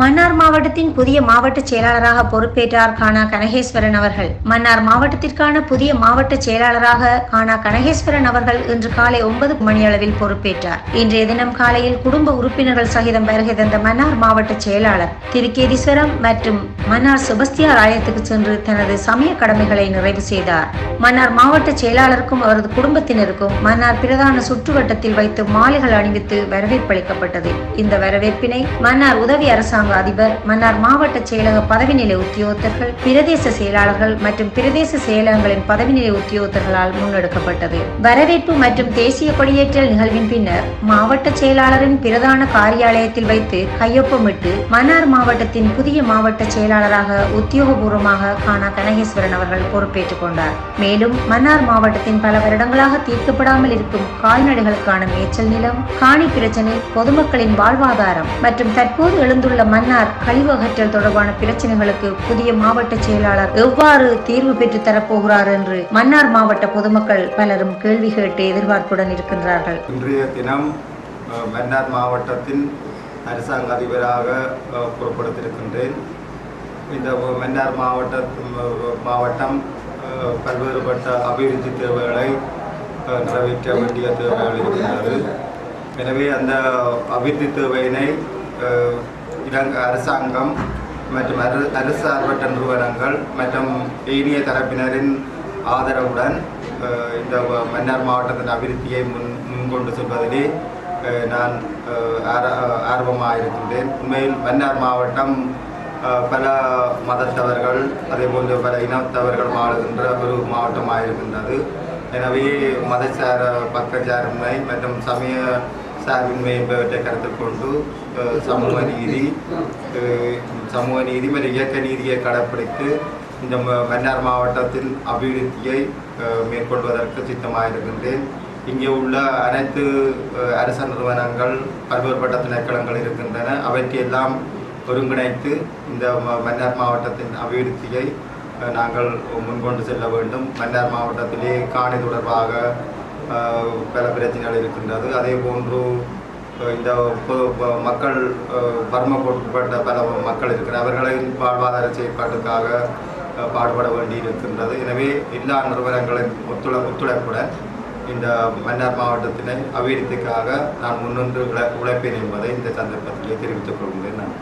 மன்னார் மாவட்டத்தின் புதிய மாவட்ட செயலாளராக பொறுப்பேற்றார் கானா கனகேஸ்வரன் அவர்கள். மன்னார் மாவட்டத்திற்கான புதிய மாவட்ட செயலாளராக கானா கனகேஸ்வரன் அவர்கள் இன்று காலை ஒன்பது மணியளவில் பொறுப்பேற்றார். இன்றைய தினம் காலையில் குடும்ப உறுப்பினர்கள் சகிதம் வருகை தந்த மன்னார் மாவட்ட செயலாளர் திருக்கேதீஸ்வரம் மற்றும் மன்னார் செபஸ்தியார் ஆலயத்துக்கு சென்று தனது சமய கடமைகளை நிறைவு செய்தார். மன்னார் மாவட்ட செயலாளருக்கும் அவரது குடும்பத்தினருக்கும் மன்னார் பிரதான சுற்றுவட்டத்தில் வைத்து மாலைகள் அணிவித்து வரவேற்பளிக்கப்பட்டது இந்த வரவேற்பினை மன்னார் உதவி அரசாங்க அதிபர் மன்னார் மாவட்ட செயலக பதவிநிலை உத்தியோகத்தர்கள் பிரதேச செயலாளர்கள் மற்றும் பிரதேச செயலகங்களின் பதவிநிலை உத்தியோகத்தர்களால் முன்னெடுக்கப்பட்டது. வரவேற்பு மற்றும் தேசிய கொடியேற்றல் நிகழ்வின் பின்னர் மாவட்ட செயலாளரின் பிரதான காரியாலயத்தில் வைத்து கையொப்பமிட்டு மன்னார் மாவட்டத்தின் புதிய மாவட்ட செயலாளராக உத்தியோகபூர்வமாக கானா கனகேஸ்வரன் அவர்கள் பொறுப்பேற்றுக் கொண்டார். மேலும் மன்னார் மாவட்டத்தின் பல வருடங்களாக தீர்க்கப்படாமல் இருக்கும் கால்நடைகளுக்கான மேய்ச்சல் நிலம் காணி பிரச்சனை பொதுமக்களின் வாழ்வாதாரம் மற்றும் தற்போது எழுந்துள்ள மன்னார் கழிவு அகற்றல் தொடர்பான பிரச்சனைகளுக்கு புதிய மாவட்ட செயலாளர் எவ்வாறு தீர்வு பெற்று தரப்போகிறார் என்று மன்னார் மாவட்ட பொதுமக்கள் பலரும் கேள்வி கேட்டு எதிர்பார்ப்புடன் இருக்கின்றார்கள். இன்றைய தினம் மன்னார் மாவட்டத்தின் அரசாங்க அதிபராக புறப்படுத்திருக்கின்றேன். இந்த மன்னார் மாவட்ட மாவட்டம் பல்வேறுபட்ட அபிவிருத்தி தேவைகளை நிறைவேற்ற வேண்டிய தேவைகள் இருக்கின்றது. எனவே அந்த அபிவிருத்தி தேவையினை இலங்கை அரசாங்கம் மற்றும் அரு அரசார்பற்ற நிறுவனங்கள் மற்றும் ஏனைய தரப்பினரின் ஆதரவுடன் இந்த மன்னார் மாவட்டத்தின் அபிவிருத்தியை முன் முன்கொண்டு செல்வதிலே நான் ஆர- ஆர்வமாக இருக்கின்றேன். உண்மையில் மன்னார் மாவட்டம் பல மதத்தவர்கள் அதே போன்று பல இனத்தவர்கள் வாழுகின்ற ஒரு மாவட்டமாக இருக்கின்றது எனவே மதசார பக்கச்சார்பின்மை மற்றும் சமய சார்பின்மை என்பவற்றை கருத்தில் கொண்டு சமூக நீதி சமூக நீதி மற்றும் இயக்க நீதியை கடைப்பிடித்து இந்த மன்னார் மாவட்டத்தில் அபிவிருத்தியை மேற்கொள்வதற்கு சித்தமாக இருக்கின்றேன் இங்கே உள்ள அனைத்து அரச நிறுவனங்கள் பல்வேறுபட்ட திணைக்களங்கள் இருக்கின்றன. அவற்றையெல்லாம் ஒருங்கிணைத்து இந்த ம- மன்னார் மாவட்டத்தின் அபிவிருத்தியை நாங்கள் முன்கொண்டு செல்ல வேண்டும். மன்னார் மாவட்டத்திலே காணி தொடர்பாக பல பிரச்சனைகள் இருக்கின்றது. அதே போன்று இந்த மக்கள் பர்ம கொடுக்கப்பட்ட பல மக்கள் இருக்கிற அவர்களின் வாழ்வாதார செயற்பாட்டுக்காக பாடுபட வேண்டி இருக்கின்றது எனவே எல்லா நிறுவனங்களின் ஒத்துழை ஒத்துழைப்புடன் இந்த மன்னார் மாவட்டத்தினை அபிவிருத்திக்காக நான் முன்னின்று உழைப்பேன் என்பதை இந்த சந்தர்ப்பத்திலே தெரிவித்துக் கொள்கிறேன். நான்